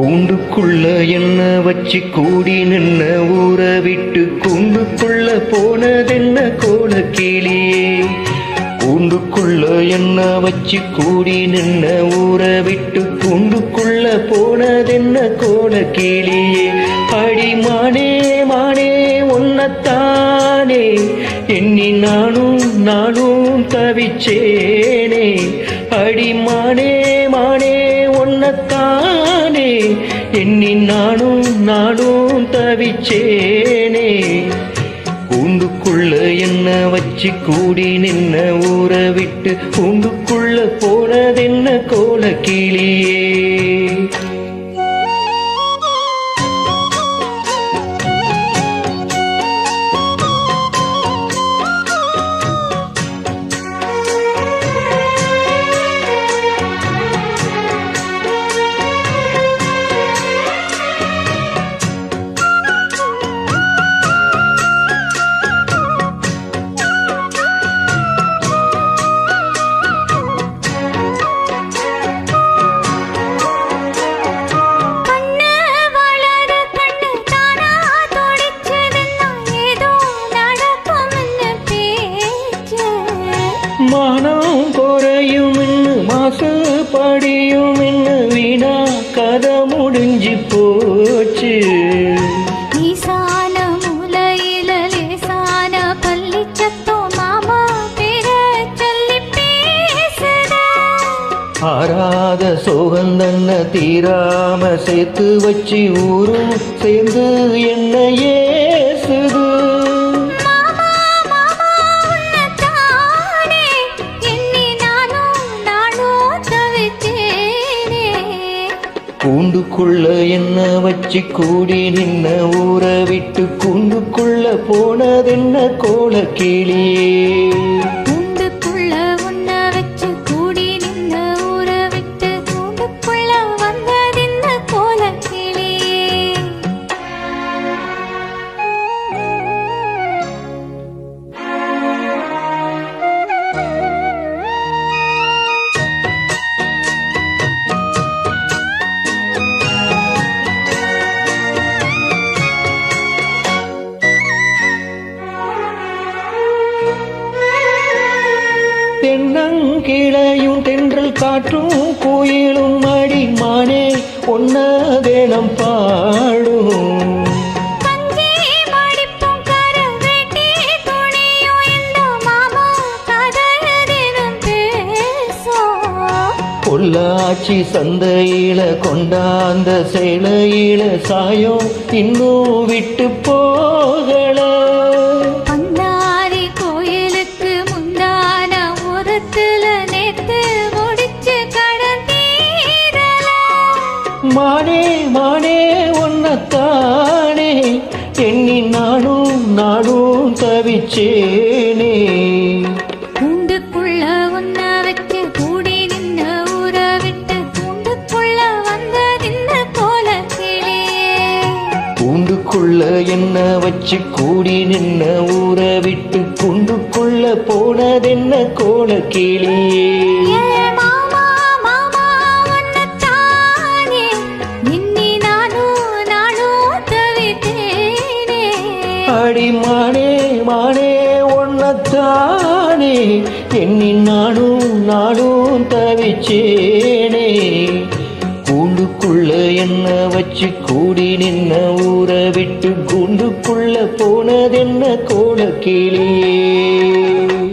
கூண்டுக்குள்ள என்ன வச்சு கூடி நின்ன ஊற விட்டு கூண்டுக்குள்ள போனதென்ன கோல கிளியே? கூண்டுக்குள்ள என்ன வச்சு கூடி நின்ன ஊற விட்டு கூண்டுக்குள்ள போனதென்ன கோல கிளியே? அடி மானே மானே உன்னத்தானே எண்ணி நானும் நானும் தவிச்சேனே. அடி மானே மானே உன்னத்தானே எண்ணி நானும் நானும் தவிச்சேனே. கூண்டுக்குள்ள என்ன வச்சு கூடி நின்ன ஊற விட்டு கூண்டுக்குள்ள போனதென்ன கோல கிளியே மாசு படியும் வீணா கதை முடிஞ்சு போச்சு. ஆறாத சோகந்தன்ன தீராம சேர்த்து வச்சு ஊரும் சேர்ந்து என்ன கூண்டுக்குள்ள என்ன வச்சு கூடி நின்ன ஊரை விட்டு கூண்டுக்குள்ள போனதென்ன கோல கிளியே காற்றும் கோயிலும் அடிமானே ஒன்ன பாடும். தினம் பேசும் பொள்ளாச்சி சந்தையில கொண்டாந்த சேலையில சாயம் இன்னும் விட்டு போகல. மானே மானே ஒன்னத்தானே எண்ணி நானும் நானும் தவிச்சேனே. கூண்டுக்குள்ள உன்ன வச்சு கூடி நின்ன ஊற விட்டு கூண்டுக்குள்ள வந்த நின்ன கோல கிளியே கூண்டுக்குள்ள என்ன வச்சு கூடி நின்ன ஊற விட்டு கூண்டுக்குள்ள போனதென்ன கோல கிளியே அடி மானே மானே ஒன்னத்தானே. எண்ணி நானும் நானும் தவிச்சேனே. கூண்டுக்குள்ள என்ன வச்சு கூடி நின்ன ஊரை விட்டு கூண்டுக்குள்ள போனதென்ன கோல கிளியே